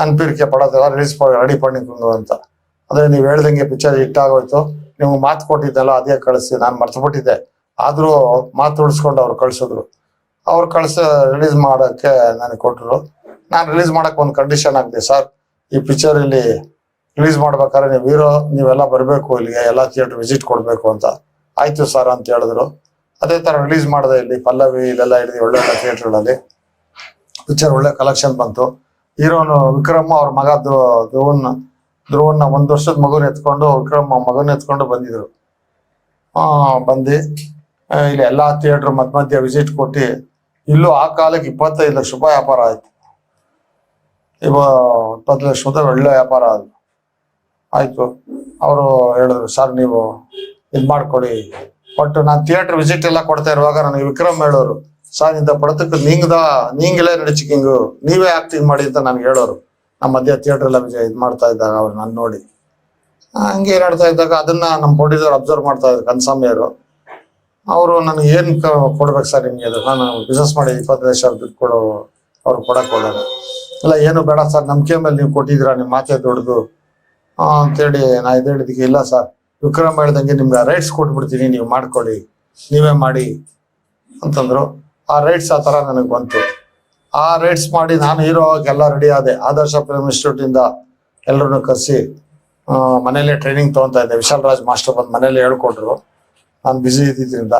ಅನ್ಪಿರಿಕೆ ಪಡೋದೆಲ್ಲ ರಿಲೀಸ್ ರೆಡಿ ಪಣ್ಣಿಕೊಂಡು ಅಂತ. ಅಂದ್ರೆ ನೀವು ಹೇಳ್ದಂಗೆ ಪಿಕ್ಚರ್ ಹಿಟ್ ಆಗೋಯ್ತು ನಿಮ್ಗೆ ಮಾತು ಕೊಟ್ಟಿದ್ದಲ್ಲ ಅದೇ ಕಳಿಸಿ, ನಾನು ಮರ್ತುಬಿಟ್ಟಿದ್ದೆ ಆದರೂ ಮಾತು ಉಳಿಸ್ಕೊಂಡು ಅವ್ರು ಕಳ್ಸಿದ್ರು. ಅವ್ರು ಕಳ್ಸ ರಿಲೀಸ್ ಮಾಡೋಕ್ಕೆ ನನಗೆ ಕೊಟ್ಟರು ನಾನು ರಿಲೀಸ್ ಮಾಡಕ್ ಒಂದು ಕಂಡೀಷನ್ ಆಗಿದೆ ಸರ್. ಈ ಪಿಕ್ಚರ್ ಇಲ್ಲಿ ರಿಲೀಸ್ ಮಾಡ್ಬೇಕಾದ್ರೆ ನೀವು ಹೀರೋ, ನೀವೆಲ್ಲ ಬರಬೇಕು ಇಲ್ಲಿಗೆ, ಎಲ್ಲ ಥಿಯೇಟರ್ ವಿಸಿಟ್ ಕೊಡಬೇಕು ಅಂತ. ಆಯ್ತು ಸರ್ ಅಂತ ಹೇಳಿದ್ರು. ಅದೇ ತರ ರಿಲೀಸ್ ಮಾಡಿದೆ ಇಲ್ಲಿ, ಪಲ್ಲವಿ, ಇಲ್ಲೆಲ್ಲ ಹಿಡಿದು ಒಳ್ಳೆ ಒಳ್ಳೆ ಥಿಯೇಟ್ರ್ಗಳಲ್ಲಿ ಪಿಕ್ಚರ್ ಒಳ್ಳೆ ಕಲೆಕ್ಷನ್ ಬಂತು. ಹೀರೋನು ವಿಕ್ರಮ್ ಅವ್ರ ಮಗ ಧ್ರುವನ್ನ ಧ್ರುವನ್ ಧ್ರುವನ್ನ ಒಂದು ವರ್ಷದ ಮಗುನ ಎತ್ಕೊಂಡು ವಿಕ್ರಮ್ ಮಗನ ಎತ್ಕೊಂಡು ಬಂದಿದ್ರು. ಬಂದು ಇಲ್ಲಿ ಎಲ್ಲಾ ಥಿಯೇಟರ್ ಮಧ್ಯ ಮಧ್ಯ ವಿಸಿಟ್ ಕೊಟ್ಟು, ಇಲ್ಲೂ ಆ ಕಾಲಕ್ಕೆ ಇಪ್ಪತ್ತೈದು ಲಕ್ಷ ರೂಪಾಯಿ ವ್ಯಾಪಾರ ಆಯ್ತು. ಇವ ಇಪ್ಪತ್ತು ಲಕ್ಷ ರೂಪಾಯಿ ಒಳ್ಳೆ ವ್ಯಾಪಾರ ಅದು. ಆಯ್ತು, ಅವರು ಹೇಳಿದ್ರು, ಸರ್, ನೀವು ಇದು ಮಾಡ್ಕೊಳ್ಳಿ ಬಟ್ ನಾನು ಥಿಯೇಟರ್ ವಿಸಿಟ್ ಎಲ್ಲ ಕೊಡ್ತಾ ಇರುವಾಗ ನನಗೆ ವಿಕ್ರಮ್ ಹೇಳೋರು ಸರ್ ಇಂಥ ಪಡತಕ್ಕೆ ನೀಂಗದ, ನೀಂಗಲೇ ನಡೆಚಿಕಿಂಗು ನೀವೇ ಆಕ್ಟಿಂಗ್ ಮಾಡಿ ಅಂತ ನನಗೆ ಹೇಳೋರು. ನಮ್ಮ ಮಧ್ಯ ಥಿಯೇಟರ್ ಎಲ್ಲ ವಿಜಯ ಇದು ಮಾಡ್ತಾ ಇದ್ದಾಗ ಅವ್ರು ನಾನು ನೋಡಿ. ಹಂಗೆ ನಡ್ತಾ ಇದ್ದಾಗ ಅದನ್ನ ನಮ್ಮ ಪ್ರೊಡ್ಯೂಸರ್ ಅಬ್ಸರ್ವ್ ಮಾಡ್ತಾ ಇದ್ರು, ಕನ್ಸಾಮಿಯರು. ಅವರು ನನಗೆ ಏನು ಕೊಡ್ಬೇಕು ಸರ್ ನಿಮಗೆ ಅದು? ನಾನು ಬಿಸ್ನೆಸ್ ಮಾಡಿ ಇಪ್ಪತ್ತು ಲಕ್ಷ ದುಡ್ಡು ಕೊಡೋ, ಅವ್ರು ಕೊಡಕ್ ಹೋದಾಗ. ಇಲ್ಲ, ಏನು ಬೇಡ ಸರ್, ನಂಬಿಕೆ ಮೇಲೆ ನೀವು ಕೊಟ್ಟಿದ್ದೀರಾ, ನಿಮ್ಮ ಮಾತೆ ದೊಡ್ಡದು. ಅಂತೇಳಿ ನಾ ಇದು ಹೇಳಿದಕ್ಕೆ ಇಲ್ಲ ಸರ್. ವಿಕ್ರಮ್ ಹೇಳ್ದಂಗೆ ನಿಮ್ಗೆ ರೈಟ್ಸ್ ಕೊಟ್ಬಿಡ್ತೀನಿ, ನೀವು ಮಾಡ್ಕೊಳ್ಳಿ. ನೀವೇ ಮಾಡಿ ಅಂತಂದ್ರು. ಆ ರೈಟ್ಸ್ ಆ ಥರ ನನಗೆ ಬಂತು. ಆ ರೈಟ್ಸ್ ಮಾಡಿ ನಾನು ಹೀರೋ ಎಲ್ಲ ರೆಡಿ ಆದೆ. ಆದರ್ಶ ಫಿಲ್ಮ್ ಇನ್ಸ್ಟಿಟ್ಯೂಟ್ ಇಂದ ಎಲ್ಲರನ್ನು ಕರೆಸಿ ಮನೇಲೆ ಟ್ರೈನಿಂಗ್ ತಗೊಂತ ಇದ್ದೆ. ವಿಶಾಲ್ ರಾಜ್ ಮಾಸ್ಟರ್ ಬಂದು ಮನೇಲಿ ಹೇಳ್ಕೊಟ್ರು. ನಾನು ಬ್ಯುಸಿ ಇದ್ದಿದ್ದರಿಂದ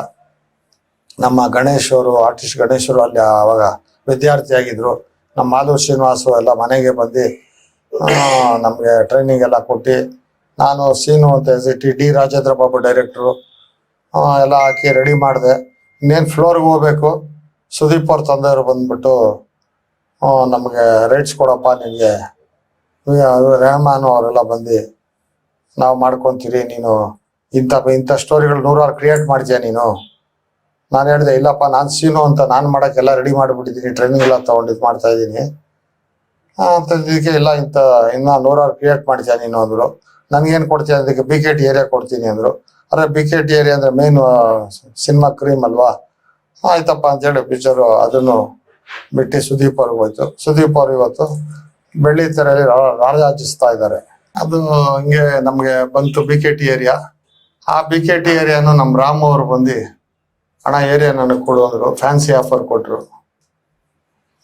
ನಮ್ಮ ಗಣೇಶ್ ಅವರು ಆರ್ಟಿಸ್ಟ್ ಗಣೇಶ್ ಅವರು ಅಲ್ಲಿ ಆವಾಗ ವಿದ್ಯಾರ್ಥಿ ಆಗಿದ್ರು. ನಮ್ಮ ಮಾಧವ್ ಶ್ರೀನಿವಾಸು ಎಲ್ಲ ಮನೆಗೆ ಬಂದು ನಮಗೆ ಟ್ರೈನಿಂಗ್ ಎಲ್ಲ ಕೊಟ್ಟು, ನಾನು ಸೀನು ಅಂತ T D Rajendra Babu director ಎಲ್ಲ ಹಾಕಿ ರೆಡಿ ಮಾಡಿದೆ. ಇನ್ನೇನು ಫ್ಲೋರ್ಗೆ ಹೋಗ್ಬೇಕು? ಸುದೀಪ್ ಅವ್ರ ತಂದೆಯವರು ಬಂದ್ಬಿಟ್ಟು ನಮಗೆ ರೈಟ್ಸ್ ಕೊಡಪ್ಪ ನಿನಗೆ. ರೆಹಮಾನ್ ಅವರೆಲ್ಲ ಬಂದು, ನಾವು ಮಾಡ್ಕೊತೀರಿ, ನೀನು ಇಂಥ ಇಂಥ ಸ್ಟೋರಿಗಳು ನೂರಾರು ಕ್ರಿಯೇಟ್ ಮಾಡಿದ್ಯಾ ನೀನು? ನಾನು ಹೇಳಿದೆ, ಇಲ್ಲಪ್ಪ, ನಾನು ಸೀನು ಅಂತ ನಾನು ಮಾಡೋಕ್ಕೆಲ್ಲ ರೆಡಿ ಮಾಡಿಬಿಟ್ಟಿದ್ದೀನಿ ಟ್ರೈನಿಂಗ್ ಎಲ್ಲ ತೊಗೊಂಡು ಇದು ಮಾಡ್ತಾ ಇದ್ದೀನಿ. ಅಂತ ಇದಕ್ಕೆ ಇಲ್ಲ, ಇಂಥ, ಇನ್ನ ನೂರಾರು ಕ್ರಿಯೇಟ್ ಮಾಡಿದ್ಯಾ ನೀನು ಅಂದರು. ನನಗೇನು ಕೊಡ್ತೀಯ? ಅದಕ್ಕೆ ಬಿ ಕೆ ಟಿ ಏರಿಯಾ ಕೊಡ್ತೀನಿ ಅಂದರು. ಅರೆ ಬಿ ಕೆ ಟಿ ಏರಿಯಾ ಅಂದರೆ ಮೇನ್ ಸಿನಿಮಾ ಕ್ರೀಮ್ ಅಲ್ವಾ? ಆಯ್ತಪ್ಪ ಅಂತೇಳಿ ಪಿಕ್ಚರು ಅದನ್ನು ಬಿಟ್ಟು ಸುದೀಪ್ ಅವ್ರಿಗೆ ಹೋಯ್ತು. ಸುದೀಪ್ ಅವ್ರು ಇವತ್ತು ಬೆಳ್ಳಿ ತೆರೆಯಲ್ಲಿ ರಾರಾಜಿಸ್ತಾ ಇದ್ದಾರೆ. ಅದು ಹಿಂಗೆ ನಮ್ಗೆ ಬಂತು ಬಿ ಕೆ ಟಿ ಏರಿಯಾ ಆ ಬಿ ಕೆ ಟಿ ಏರಿಯಾನು ನಮ್ಮ ರಾಮ್ ಅವರು ಬಂದು ಹಣ ಏರಿಯಾ ನನಗೆ ಕೊಡು ಫ್ಯಾನ್ಸಿ ಆಫರ್ ಕೊಟ್ರು.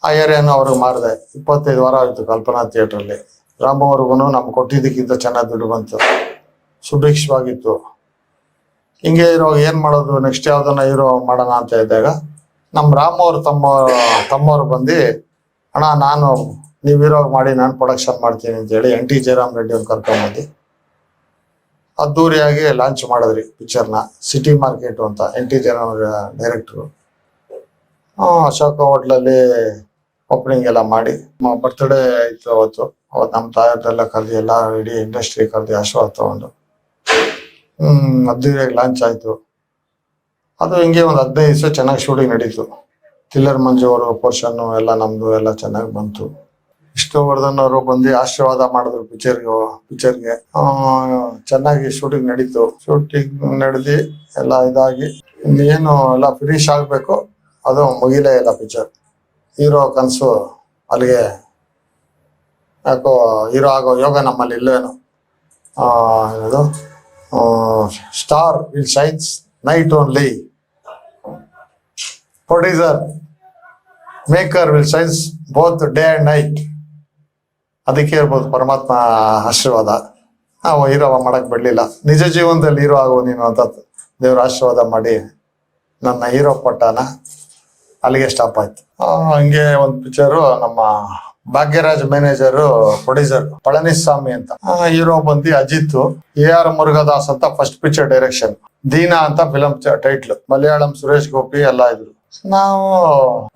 ಆ ಏರಿಯಾನು ಅವ್ರಿಗೆ ಮಾರಿದೆ. ಇಪ್ಪತ್ತೈದು ವಾರ ಆಯಿತು ಕಲ್ಪನಾ ಥಿಯೇಟ್ರಲ್ಲಿ ರಾಮ್ ಅವ್ರಿಗೂ ನಮ್ಗೆ ಕೊಟ್ಟಿದ್ದಕ್ಕಿಂತ ಚೆನ್ನಾಗಿ ದುಡ್ಡು ಬಂತು. ಸುಭಿಕ್ಷವಾಗಿತ್ತು. ಹಿಂಗೆ ಇರೋ, ಏನ್ ಮಾಡೋದು ನೆಕ್ಸ್ಟ್ ಯಾವ್ದನ್ನ ಇರೋ ಮಾಡೋಣ ಅಂತ ಇದ್ದಾಗ, ನಮ್ ರಾಮ್ ಅವ್ರ ತಮ್ಮ, ತಮ್ಮವ್ರು ಬಂದು, ಅಣ್ಣ, ನಾನು ನೀವಿರೋ ಮಾಡಿ, ನಾನು ಪ್ರೊಡಕ್ಷನ್ ಮಾಡ್ತೀನಿ ಅಂತ ಹೇಳಿ ಎನ್ ಟಿ ಜಯರಾಮ್ ರೆಡ್ಡಿ ಅವ್ರು ಕರ್ಕೊಂಡ್ಬಂದು ಅದ್ದೂರಿಯಾಗಿ ಲಾಂಚ್ ಮಾಡಿದ್ರಿ ಪಿಕ್ಚರ್ನ ಸಿಟಿ ಮಾರ್ಕೆಟ್ ಅಂತ N T Jayaram director Ashoka ಹೋಟ್ಲಲ್ಲಿ ಓಪನಿಂಗ್ ಎಲ್ಲ ಮಾಡಿ ಬರ್ತ್ಡೇ ಇತ್ತು ಅವತ್ತು. ಅವತ್ತು ನಮ್ಮ ತಾಯರ್ದೆಲ್ಲ ಕರೆದು, ಎಲ್ಲ ಇಡೀ ಇಂಡಸ್ಟ್ರಿ ಕರೆದು ಆಶೀರ್ವಾದ ತಗೊಂಡು. ಹ್ಮ್ ಅದ್ದೂರಿಯಾಗಿ ಲಾಂಚ್ ಆಯ್ತು. ಅದು ಹಿಂಗೆ ಒಂದು ಹದಿನೈದು ದಿವಸ ಚೆನ್ನಾಗಿ ಶೂಟಿಂಗ್ ನಡೀತು. ಥಿಲ್ಲರ್ ಮಂಜು ಅವರು ಪೋರ್ಷನ್ ಎಲ್ಲ ನಮ್ದು ಎಲ್ಲ ಚೆನ್ನಾಗಿ ಬಂತು. ವಿಷ್ಣುವರ್ಧನ್ ಅವರು ಬಂದು ಆಶೀರ್ವಾದ ಮಾಡಿದ್ರು ಪಿಕ್ಚರ್ಗೆ ಪಿಕ್ಚರ್ಗೆ ಚೆನ್ನಾಗಿ ಶೂಟಿಂಗ್ ನಡೀತು. ಶೂಟಿಂಗ್ ನಡೆದಿ ಎಲ್ಲ ಇದಾಗಿ ಇನ್ನೇನು ಎಲ್ಲ ಫಿನಿಶ್ ಆಗ್ಬೇಕು ಅದು ಮುಗಿಲೇ ಇಲ್ಲ ಪಿಕ್ಚರ್ ಹೀರೋ ಕನಸು ಅಲ್ಲಿಗೆ ಯಾಕೋ ಹೀರೋ ಆಗೋ ಯೋಗ ನಮ್ಮಲ್ಲಿ ಇಲ್ಲೇನು ಆ, ಏನದು? Star will shines night only producer maker will shines both day and night ಅದಕ್ಕೆ ಇರ್ಬೋದು ಪರಮಾತ್ಮ ಆಶೀರ್ವಾದ. ನಾವು ಹೀರೋ ಮಾಡಕ್ ಬಿಡ್ಲಿಲ್ಲ. ನಿಜ ಜೀವನದಲ್ಲಿ ಹೀರೋ ಆಗೋ ನೀನು ಅಂತ ದೇವ್ರ ಆಶೀರ್ವಾದ ಮಾಡಿ ನನ್ನ ಹೀರೋ ಪಟ್ಟನ ಅಲ್ಲಿಗೆ ಸ್ಟಾಪ್ ಆಯ್ತು. ಹಂಗೆ ಒಂದು ಪಿಕ್ಚರು ನಮ್ಮ ಭಾಗ್ಯರಾಜ್ ಮ್ಯಾನೇಜರ್ ಪ್ರೊಡ್ಯೂಸರ್ ಪಳನಿಸ್ವಾಮಿ ಅಂತ. ಹೀರೋ ಬಂದಿ ಅಜಿತ್ ಎ ಆರ್ ಮುರುಘದಾಸ್ ಅಂತ ಫಸ್ಟ್ ಪಿಕ್ಚರ್ ಡೈರೆಕ್ಷನ್ ದೀನಾ ಅಂತ ಫಿಲಂ ಟೈಟ್ಲ್ ಮಲಯಾಳಂ ಸುರೇಶ್ ಗೋಪಿ ಎಲ್ಲ ಇದ್ರು. ನಾವು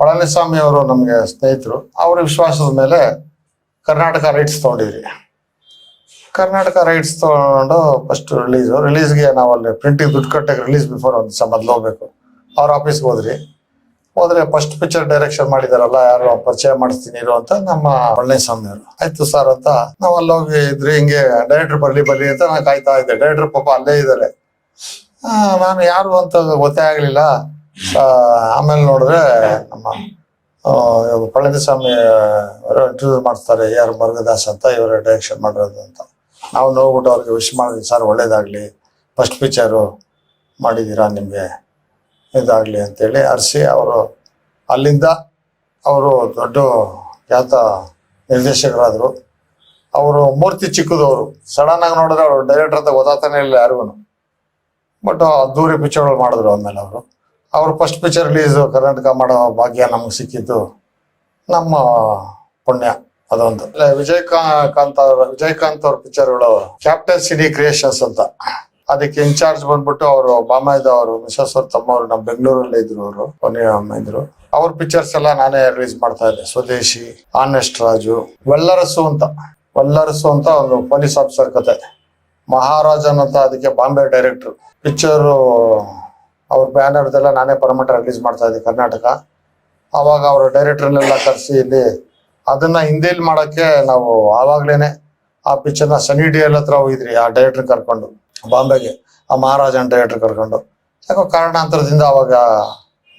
ಪಳನಿಸ್ವಾಮಿ ಅವರು ನಮಗೆ ಸ್ನೇಹಿತರು. ಅವ್ರ ವಿಶ್ವಾಸದ ಮೇಲೆ ಕರ್ನಾಟಕ ರೈಟ್ಸ್ ತಗೊಂಡಿದ್ರಿ. ಕರ್ನಾಟಕ ರೈಟ್ಸ್ ತಗೊಂಡು ಫಸ್ಟ್ ರಿಲೀಸ್ ರಿಲೀಸ್ಗೆ ನಾವು ಅಲ್ಲಿ ಪ್ರಿಂಟಿಂಗ್ ದುಡ್ಡು ಕಟ್ಟಕ್ಕೆ ರಿಲೀಸ್ ಬಿಫೋರ್ ಒಂದು ದಿವಸ ಹೋಗ್ಬೇಕು. ಅವ್ರ ಆಫೀಸ್ಗೆ ಹೋದ್ರಿ. ಹೋದ್ರೆ ಫಸ್ಟ್ ಪಿಕ್ಚರ್ ಡೈರೆಕ್ಷನ್ ಮಾಡಿದಾರಲ್ಲ, ಯಾರು ಪರಿಚಯ ಮಾಡಿಸ್ತೀನಿ ಇರು ಅಂತ ನಮ್ಮ ಪಳನಿಸ್ವಾಮಿ ಅವರು ಆಯ್ತು ಸರ್ ಅಂತ ನಾವ್ ಅಲ್ಲಿ ಹೋಗಿ ಇದ್ರಿ ಹಿಂಗೆ ಡೈರೆಕ್ಟರ್ ಬರ್ಲಿ ಬರ್ಲಿ ಅಂತ ನಾನು ಕಾಯ್ತಾ ಇದ್ದೆ. ಡೈರೆಕ್ಟರ್ ಪಾಪ ಅಲ್ಲೇ ಇದ್ದಾರೆ ನಾನು ಯಾರು ಅಂತ ಗೊತ್ತೇ ಆಗ್ಲಿಲ್ಲ. ಆಮೇಲೆ ನೋಡಿದ್ರೆ ನಮ್ಮ ಪಳನಿಸ್ವಾಮಿ ಅವರು ಇಂಟರ್ವ್ಯೂ ಮಾಡ್ತಾರೆ ಯಾರು ಮರ್ಗದಾಸ್ ಅಂತ ಇವರು ಡೈರೆಕ್ಷನ್ ಮಾಡಿರೋದು ಅಂತ. ನಾವು ನೋಡ್ಬಿಟ್ಟು ಅವ್ರಿಗೆ ವಿಶ್ ಮಾಡಿದ್ವಿ ಸರ್ ಒಳ್ಳೇದಾಗ್ಲಿ ಫಸ್ಟ್ ಪಿಕ್ಚರು ಮಾಡಿದ್ದೀರಾ ನಿಮಗೆ? ಇದಾಗ್ಲಿ ಅಂತೇಳಿ ಅರ್ಸಿ ಅವರು ಅಲ್ಲಿಂದ ಅವರು ದೊಡ್ಡ ಖ್ಯಾತ ನಿರ್ದೇಶಕರಾದರು. ಅವರು ಮೂರ್ತಿ ಚಿಕ್ಕದವರು. ಸಡನ್ ಆಗಿ ನೋಡಿದ್ರೆ ಅವರು ಡೈರೆಕ್ಟರ್ ಅಂತ ಗೊತ್ತಾಗ್ತಾನೆ ಇಲ್ಲ ಯಾರಿಗೂ. ಬಟ್ ಅದ್ದೂರಿ ಪಿಕ್ಚರ್ಗಳು ಮಾಡಿದ್ರು ಆಮೇಲೆ ಅವರು. ಅವರು ಫಸ್ಟ್ ಪಿಕ್ಚರ್ ರಿಲೀಸ್ ಕರ್ನಾಟಕ ಮಾಡೋ ಭಾಗ್ಯ ನಮಗೆ ಸಿಕ್ಕಿದ್ದು ನಮ್ಮ ಪುಣ್ಯ ಅದೊಂದು. ವಿಜಯಕಾಂತ್ ಅವ್ರ ವಿಜಯಕಾಂತ್ ಅವ್ರ ಪಿಕ್ಚರ್ಗಳು ಕ್ಯಾಪ್ಟನ್ ಸಿನಿ ಕ್ರಿಯೇಷನ್ಸ್ ಅಂತ. ಅದಕ್ಕೆ ಇನ್ಚಾರ್ಜ್ ಬಂದ್ಬಿಟ್ಟು ಅವರು ಬಾಮಾಯ್ದ ಅವರು ಮಿಸಸ್ ಅವ್ರ ತಮ್ಮವ್ರು ನಮ್ಮ ಬೆಂಗಳೂರಲ್ಲೇ ಇದ್ರು ಅವರು, ಕೊನೆ ಅಮ್ಮ ಇದ್ರು. ಅವ್ರ ಪಿಕ್ಚರ್ಸ್ ಎಲ್ಲ ನಾನೇ ರಿಲೀಸ್ ಮಾಡ್ತಾ ಇದ್ದೆ. ಸ್ವದೇಶಿ ಆನೆಸ್ಟ್ ರಾಜು, ವೆಲ್ಲರಸು ಅಂತ. ವೆಲ್ಲರಸು ಅಂತ ಒಂದು ಪೊಲೀಸ್ ಆಫೀಸರ್ ಕತೆ. ಮಹಾರಾಜನ್ ಅಂತ ಅದಕ್ಕೆ ಬಾಂಬೆ ಡೈರೆಕ್ಟರ್ ಪಿಕ್ಚರು ಅವ್ರ ಬ್ಯಾನರ್ದೆಲ್ಲ ನಾನೇ ಪರ್ಮನೆಂಟ್ ರಿಲೀಸ್ ಮಾಡ್ತಾ ಇದ್ದೆ ಕರ್ನಾಟಕ. ಅವಾಗ ಅವ್ರ ಡೈರೆಕ್ಟರ್ನೆಲ್ಲ ಕರೆಸಿ ಇಲ್ಲಿ ಅದನ್ನ ಹಿಂದಿಲ್ ಮಾಡಕ್ಕೆ ನಾವು ಆವಾಗ್ಲೇನೆ ಆ ಪಿಕ್ಚರ್ನ ಸನಿ ಡಿ ಎಲ್ ಹತ್ರ ಹೋಗಿದ್ರಿ, ಆ ಡೈರೆಕ್ಟರ್ ಕರ್ಕೊಂಡು. ಬಾಂಬೆಗೆ ಆ ಮಹಾರಾಜನ್ ಡೈರೆಕ್ಟರ್ ಕರ್ಕೊಂಡು. ಯಾಕೋ ಕಾರಣಾಂತರದಿಂದ ಅವಾಗ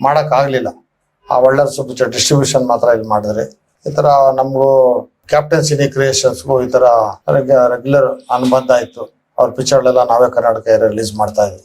ಮಾಡಕ್ ಆಗ್ಲಿಲ್ಲ ಆ ಒಳ್ಳೆ ಸ್ವಲ್ಪ ಡಿಸ್ಟ್ರಿಬ್ಯೂಷನ್ ಮಾತ್ರ ಇಲ್ಲಿ ಮಾಡಿದ್ರಿ. ಈ ತರ ನಮಗೂ ಕ್ಯಾಪ್ಟನ್ ಸಿನಿ ಕ್ರಿಯೇಷನ್ಸ್ಗೂ ಈ ತರ ರೆಗ್ಯುಲರ್ ಅನುಬಂಧ ಆಯ್ತು ಅವ್ರ ಪಿಕ್ಚರ್ಲೆಲ್ಲ ನಾವೇ ಕರ್ನಾಟಕ ರಿಲೀಸ್ ಮಾಡ್ತಾ ಇದ್ವಿ.